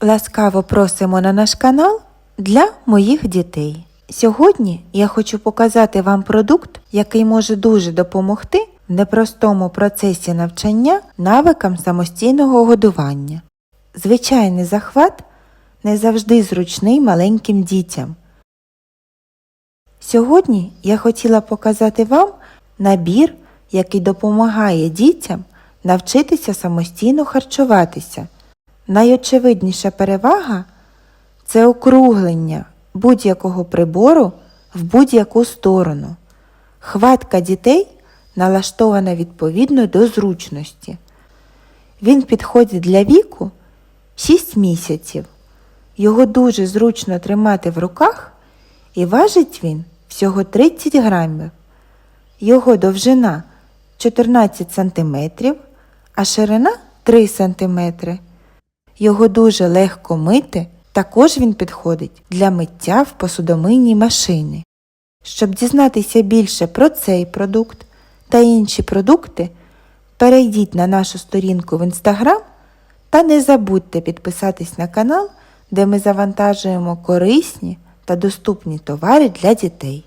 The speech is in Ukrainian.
Ласкаво просимо на наш канал для моїх дітей. Сьогодні я хочу показати вам продукт, який може дуже допомогти в непростому процесі навчання навикам самостійного годування. Звичайний захват не завжди зручний маленьким дітям. Сьогодні я хотіла показати вам набір, який допомагає дітям навчитися самостійно харчуватися. Найочевидніша перевага це округлення будь-якого прибору в будь-яку сторону. Хватка дітей налаштована відповідно до зручності. Він підходить для віку 6 місяців. Його дуже зручно тримати в руках і важить він всього 30 грамів. Його довжина 14 см, а ширина 3 см. Його дуже легко мити, також він підходить для миття в посудомийній машині. Щоб дізнатися більше про цей продукт та інші продукти, перейдіть на нашу сторінку в Instagram та не забудьте підписатись на канал, де ми завантажуємо корисні та доступні товари для дітей.